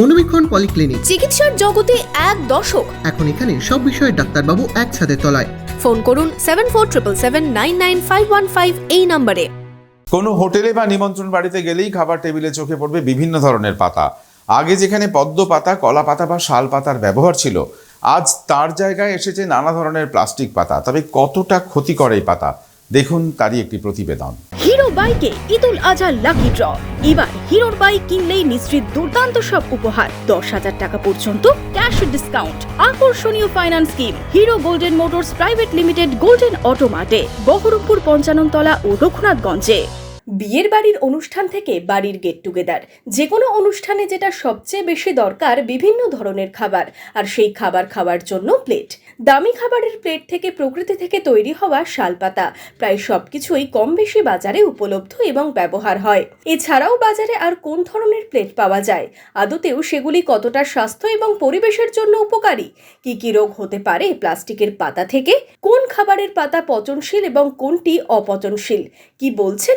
মনোবীক্ষণ polyclinic. চিকিৎসার জগতে এক দশক এখন এখানে সব বিষয়ে ডাক্তারবাবু একসাথে তলায়। ফোন করুন seven four triple seven nine nine five one five এই নম্বরে। কোনো হোটেলে বা নিমন্ত্রণ বাড়িতে গেলেই খাবার টেবিলে চোখে পড়বে বিভিন্ন ধরনের পাতা। আগে যেখানে পদ্ম পাতা কলা পাতা বা শাল পাতার ব্যবহার ছিল আজ তার জায়গায় এসেছে নানা ধরনের প্লাস্টিক পাতা। তবে কতটা ক্ষতিকর এই পাতা? দেখুন তারই একটি প্রতিবেদন। হিরো বাইকে ঈদুল আজহার লাকি ড্র এবার হিরোর বাইক কিনলেই নিশ্চিত দুর্দান্ত সব উপহার। দশ হাজার টাকা পর্যন্ত ক্যাশ ডিসকাউন্ট আকর্ষণীয় finance scheme Hero Golden Motors private limited Golden অটোমার্টে। Baharampur Panchanantala ও রঘুনাথগঞ্জে। বিয়ের বাড়ির অনুষ্ঠান থেকে বাড়ির গেট টুগেদার যে কোনো অনুষ্ঠানে যেটা সবচেয়ে বেশি দরকার বিভিন্ন ধরনের খাবার, আর সেই খাবার খাওয়ার জন্য প্লেট দামি খাবারের প্লেট থেকে প্রকৃতি থেকে তৈরি হওয়া শালপাতা প্রায় সবকিছুই কম বেশি বাজারে উপলব্ধ এবং ব্যবহার হয়। এছাড়াও বাজারে আর কোন ধরনের প্লেট পাওয়া যায়? আদতেও সেগুলি কতটা স্বাস্থ্য এবং পরিবেশের জন্য উপকারী? কি কি রোগ হতে পারে প্লাস্টিকের পাতা থেকে? কোন খাবারের পাতা পচনশীল এবং কোনটি অপচনশীল? কি বলছেন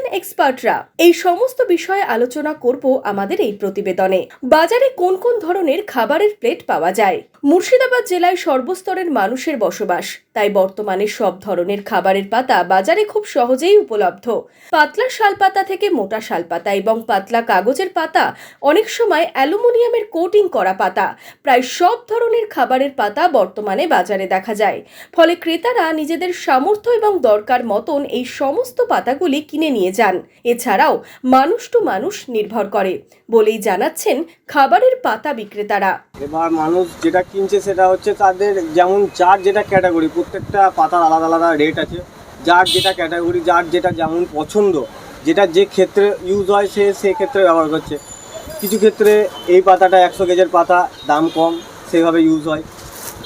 এক্সপার্টরা এই সমস্ত বিষয়ে আলোচনা করব আমাদের এই প্রতিবেদনে। বাজারে কোন কোন ধরনের খাবারের প্লেট পাওয়া যায়? মুর্শিদাবাদ জেলায় সর্বস্তরের মানুষের বসবাস। তাই বর্তমানে সব ধরনের খাবারের পাতা বাজারে খুব সহজেই উপলব্ধ। পাতলা শালপাতা থেকে মোটা শালপাতা এবং পাতলা কাগজের পাতা অনেক সময় অ্যালুমিনিয়ামের কোটিং করা পাতা। প্রায় সব ধরনের খাবারের পাতা বর্তমানে বাজারে দেখা যায়। ফলে ক্রেতারা নিজেদের সামর্থ্য এবং দরকার মতন এই সমস্ত পাতাগুলি কিনে নিয়ে যান। এছাড়াও মানুষ টু মানুষ নির্ভর করে, বলেই জানাচ্ছেন খাবারের পাতা বিক্রেতারা। এবার মানুষ যেটা কিনছে সেটা হচ্ছে তাদের যেমন যার যেটা ক্যাটাগরি প্রত্যেকটা পাতার আলাদা আলাদা রেট আছে। যার যেটা ক্যাটাগরি যার যেটা যেমন পছন্দ, যেটা যে ক্ষেত্রে ইউজ হয় সে সে ক্ষেত্রে ব্যবহার করছে। কিছু ক্ষেত্রে এই পাতাটা একশো গেজের পাতা, দাম কম সেভাবে ইউজ হয়।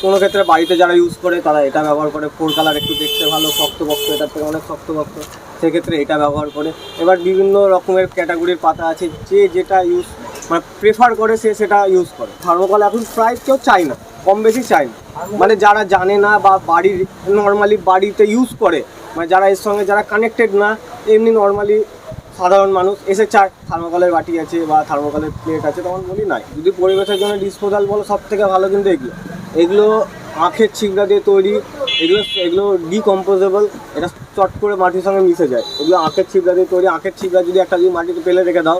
কোনো ক্ষেত্রে বাড়িতে যারা ইউজ করে, তারা এটা ব্যবহার করে। ফোর কালার একটু দেখতে ভালো শক্তপোক্ত এটার থেকে অনেক শক্তপোক্ত সেক্ষেত্রে এটা ব্যবহার করে। এবার বিভিন্ন রকমের ক্যাটাগরির পাতা আছে, যে যেটা ইউজ মানে প্রেফার করে, সে সেটা ইউজ করে। থার্মোকল এখন প্রায় কেউ চায় না। কম বেশি না মানে যারা জানে না বা বাড়ির নর্মালি বাড়িতে ইউজ করে মানে যারা এর সঙ্গে যারা কানেক্টেড না, এমনি নর্মালি সাধারণ মানুষ এসে চায় থার্মোকলের বাটি আছে বা থার্মোকলের প্লেট আছে, তখন বলি নাই। যদি পরিবেশের জন্য ডিসপোজাল বলো সব থেকে ভালো কিন্তু এগুলো। এগুলো আখের ছিগড়া দিয়ে তৈরি, এগুলো এগুলো ডিকম্পোজেবল এটা চট করে মাটির সঙ্গে মিশে যায়। এগুলো আখের ছিবড়া দিয়ে তৈরি, আখের ছিবড়া যদি একটা যদি মাটিতে ফেলে রেখে দাও,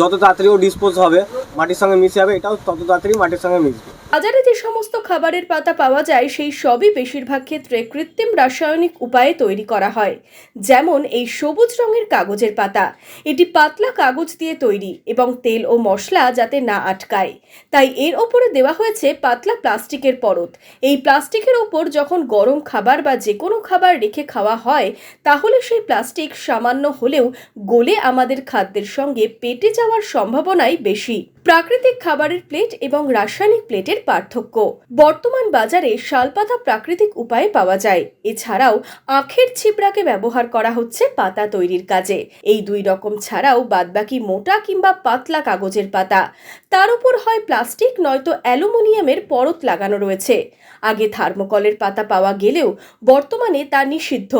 যত তাড়াতাড়ি ও ডিসপোজ হবে, মাটির সঙ্গে মিশে যাবে, এটাও তত তাড়াতাড়ি মাটির সঙ্গে মিশবে। বাজারে যে সমস্ত খাবারের পাতা পাওয়া যায়, সেই সবই বেশিরভাগ ক্ষেত্রে কৃত্রিম রাসায়নিক উপায়ে তৈরি করা হয়। যেমন এই সবুজ রঙের কাগজের পাতা। এটি পাতলা কাগজ দিয়ে তৈরি এবং তেল ও মশলা যাতে না আটকায়। তাই এর ওপরে দেওয়া হয়েছে পাতলা প্লাস্টিকের পরত। এই প্লাস্টিকের ওপর যখন গরম খাবার বা যে কোনো খাবার রেখে খাওয়া হয়, তাহলে সেই প্লাস্টিক সামান্য হলেও গলে আমাদের খাদ্যের সঙ্গে পেটে যাওয়ার সম্ভাবনাই বেশি। প্রাকৃতিক খাবারের প্লেট এবং রাসায়নিক প্লেটের পার্থক্য। বর্তমান বাজারে শালপাতা প্রাকৃতিক উপায়ে পাওয়া যায়। এছাড়াও আখের ছিবড়াকে ব্যবহার করা হচ্ছে পাতা তৈরির কাজে। এই দুই রকম ছাড়াও বাদবাকি মোটা কিংবা পাতলা কাগজের পাতা। তার উপর হয় প্লাস্টিক, নয়তো অ্যালুমিনিয়ামের পরত লাগানো রয়েছে। আগে থার্মোকলের পাতা পাওয়া গেলেও বর্তমানে তা নিষিদ্ধ।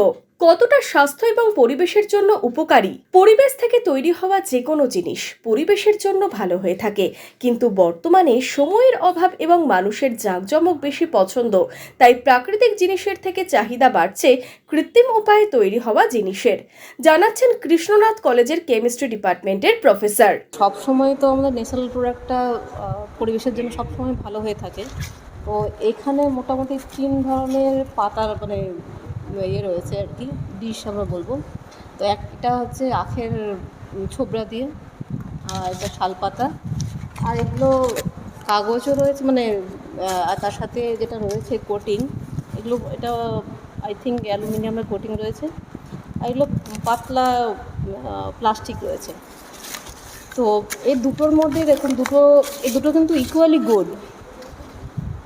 কতটা স্বাস্থ্য এবং পরিবেশের জন্য উপকারী? পরিবেশ থেকে তৈরি হওয়া যে কোনো জিনিস পরিবেশের জন্য ভালো হয়ে থাকে। কিন্তু বর্তমানে সময়ের অভাব এবং মানুষের জাঁকজমক বেশি পছন্দ, তাই প্রাকৃতিক জিনিসের থেকে চাহিদা বাড়ছে কৃত্রিম উপায়ে তৈরি হওয়া জিনিসের, জানাচ্ছেন কৃষ্ণনাথ কলেজের কেমিস্ট্রি ডিপার্টমেন্টের প্রফেসর। সব সময় তো আমাদের ন্যাচারাল প্রোডাক্টটা পরিবেশের জন্য সবসময় ভালো হয়ে থাকে। তো এখানে মোটামুটি তিন ধরনের পাতার মানে ইয়ে রয়েছে আর কি, ডিশ আমরা বলব। তো একটা হচ্ছে আখের ছোবড়া দিয়ে, আর এটা শালপাতা আর এগুলো কাগজও রয়েছে মানে আর তার সাথে যেটা রয়েছে কোটিং এগুলো, এটা আই থিঙ্ক অ্যালুমিনিয়ামের কোটিং রয়েছে, আর এগুলো পাতলা প্লাস্টিক রয়েছে। তো এই দুটোর মধ্যে দেখুন, দুটো, এই দুটো কিন্তু ইকুয়ালি গুড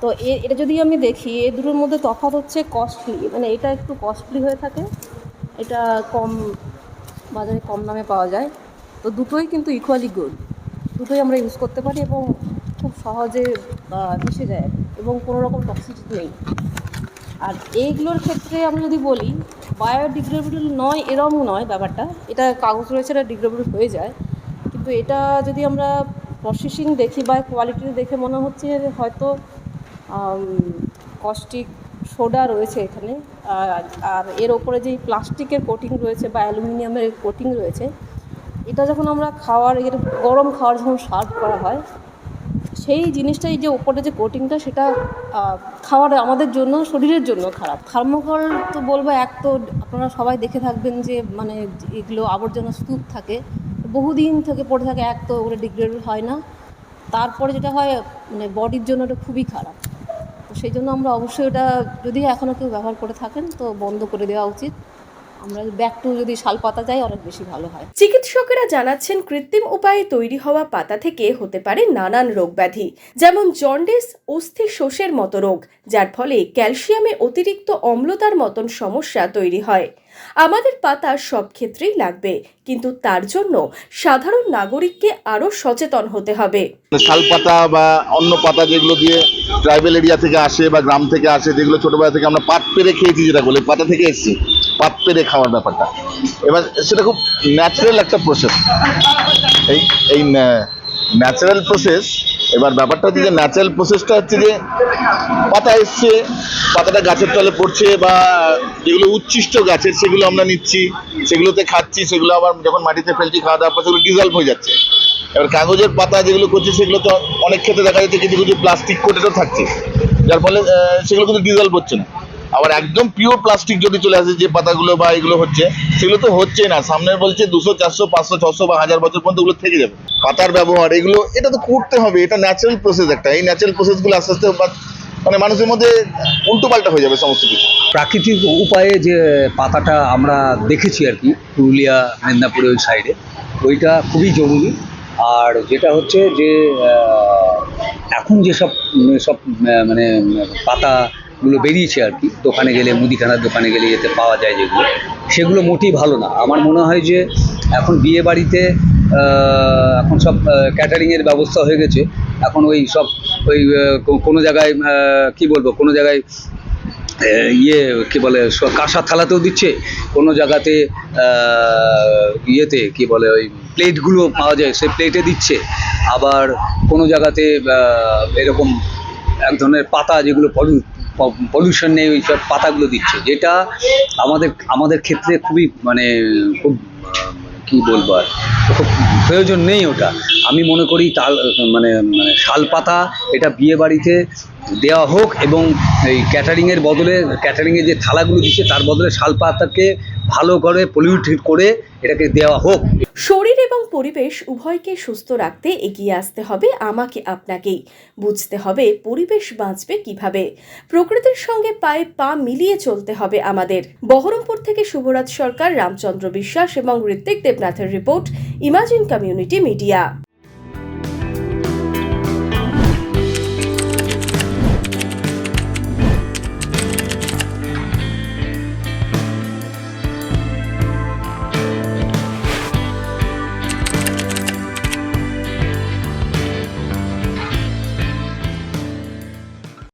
তো এ- এটা যদি আমি দেখি এই দুটোর মধ্যে তফাৎ হচ্ছে কস্টলি মানে এটা একটু কস্টলি হয়ে থাকে। এটা কম, বাজারে কম দামে পাওয়া যায়। তো দুটোই কিন্তু ইকুয়ালি গুড দুটোই আমরা ইউজ করতে পারি এবং খুব সহজে মিশে যায় এবং কোনো রকম টক্সিসিটি নেই। আর এইগুলোর ক্ষেত্রে আমি যদি বলি বায়োডিগ্রেডেবল নয়, এরম নয় ব্যাপারটা। এটা কাগজ রয়েছে, এটা ডিগ্রেডেবল হয়ে যায়। কিন্তু এটা যদি আমরা প্রসেসিং দেখি বা কোয়ালিটি দেখে মনে হচ্ছে হয়তো কস্টিক সোডা রয়েছে এখানে। আর এর ওপরে যেই প্লাস্টিকের কোটিং রয়েছে বা অ্যালুমিনিয়ামের কোটিং রয়েছে, এটা যখন আমরা খাওয়ার, এর গরম খাওয়ার যখন সার্ভ করা হয়, সেই জিনিসটাই যে ওপরে যে কোটিংটা সেটা খাওয়ার আমাদের জন্য, শরীরের জন্য খারাপ। থার্মোকল তো বলব এক তো আপনারা সবাই দেখে থাকবেন যে মানে এগুলো আবর্জনা স্তূপ থাকে। বহুদিন থেকে পড়ে থাকে, এক তো ওগুলো ডিগ্রেড হয় না। তারপরে যেটা হয় মানে বডির জন্য এটা খুবই খারাপ। সেই জন্য আমরা অবশ্যই এটা যদি এখনও কেউ ব্যবহার করে থাকেন তো বন্ধ করে দেওয়া উচিত। আমরা ব্যাক টু যদি শাল পাতা যাই অনেক বেশি ভালো হয়। চিকিৎসকেরা জানাচ্ছেন কৃত্রিম উপায়ে তৈরি হওয়া পাতা থেকে হতে পারে নানান রোগব্যাধি যেমন জন্ডিস অস্থি শোষের মতো রোগ যার ফলে ক্যালসিয়ামে অতিরিক্ত অম্লতার মতন সমস্যা তৈরি হয়। আমাদের পাতা সব ক্ষেত্রেই লাগবে কিন্তু তার জন্য সাধারণ নাগরিককে আরও সচেতন হতে হবে। শাল পাতা বা অন্য পাতা যেগুলো দিয়ে ট্রাইবেল এরিয়া থেকে আসে বা গ্রাম থেকে আসে, যেগুলো ছোটবেলা থেকে আমরা পাত পেরে খেয়েছি যেটা বলে পাতা থেকে এসেছি পাত পেরে খাওয়ার ব্যাপারটা। এবার সেটা খুব ন্যাচারাল একটা প্রসেস এই এই ন্যাচারাল প্রসেস এবার ব্যাপারটা হচ্ছে যে ন্যাচারাল প্রসেসটা হচ্ছে যে পাতা এসছে, পাতাটা গাছের তলে পড়ছে বা যেগুলো উচ্ছিষ্ট গাছের সেগুলো আমরা নিচ্ছি, সেগুলোতে খাচ্ছি, সেগুলো আবার যখন মাটিতে ফেলছি, খাওয়া দাওয়ার পর সেগুলো ডিজলভ হয়ে যাচ্ছে। এবার কাগজের পাতা যেগুলো করছে, সেগুলো তো অনেক ক্ষেত্রে দেখা যাচ্ছে কিছু কিছু প্লাস্টিক কোটেডও থাকছে। যার ফলে সেগুলো কিন্তু ডিজলভ হচ্ছে না। আবার একদম পিওর প্লাস্টিক যদি চলে আসে, যে পাতাগুলো বা এগুলো হচ্ছে, সেগুলো তো হচ্ছে না। সামনে বলছে দুশো, চারশো, পাঁচশো, ছশো বা হাজার বছর পর্যন্ত ওগুলো থেকে যাবে। পাতার ব্যবহার, এগুলো, এটা তো করতে হবে। এটা ন্যাচারাল প্রসেস একটা। এই ন্যাচারাল প্রসেসগুলো আস্তে আস্তে মানে মানুষের মধ্যে উল্টো পাল্টা হয়ে যাবে সমস্ত কিছু। প্রাকৃতিক উপায়ে যে পাতাটা আমরা দেখেছি আর কি, পুরুলিয়া, মেদিনীপুরের ওই সাইডে ওইটা খুবই জরুরি। আর যেটা হচ্ছে যে এখন যেসব সব মানে পাতাগুলো বেরিয়েছে আর কি, দোকানে গেলে, মুদিখানার দোকানে গেলে এতে পাওয়া যায় যেগুলো, সেগুলো মোটেই ভালো না। আমার মনে হয় যে, এখন বিয়ে বাড়িতে এখন সব ক্যাটারিংয়ের ব্যবস্থা হয়ে গেছে। এখন ওই সব, ওই কোনো জায়গায় কি বলব, কোনো জায়গায় ইয়ে কি বলে, স- কাঁসা থালাতেও দিচ্ছে। কোনো জায়গাতে ইয়েতে, কি বলে, ওই প্লেটগুলো পাওয়া যায়, সেই প্লেটে দিচ্ছে। আবার কোনো জায়গাতে এরকম এক ধরনের পাতা যেগুলো পলু পলিউশন নেই, ওই সব পাতাগুলো দিচ্ছে। যেটা আমাদের আমাদের ক্ষেত্রে খুবই মানে খুব, কী বলব আর, খুব প্রয়োজন নেই ওটা। আমি মনে করি তাল মানে মানে শাল পাতা, এটা বিয়ে বাড়িতে দেওয়া হোক এবং এই ক্যাটারিংয়ের বদলে, ক্যাটারিংয়ের যে থালাগুলো দিচ্ছে তার বদলে শাল পাতাকে ভালো করে পলিউটেড করে এটাকে দেওয়া হোক। শরীর এবং পরিবেশ উভয়কে সুস্থ রাখতে এগিয়ে আসতে হবে, আমাকে আপনাকেই বুঝতে হবে পরিবেশ বাঁচবে কীভাবে। প্রকৃতির সঙ্গে পায়ে পা মিলিয়ে চলতে হবে আমাদের। বহরমপুর থেকে শুভরাজ সরকার, রামচন্দ্র বিশ্বাস এবং ঋত্বিক দেবনাথের রিপোর্ট, ইমাজিন কমিউনিটি মিডিয়া।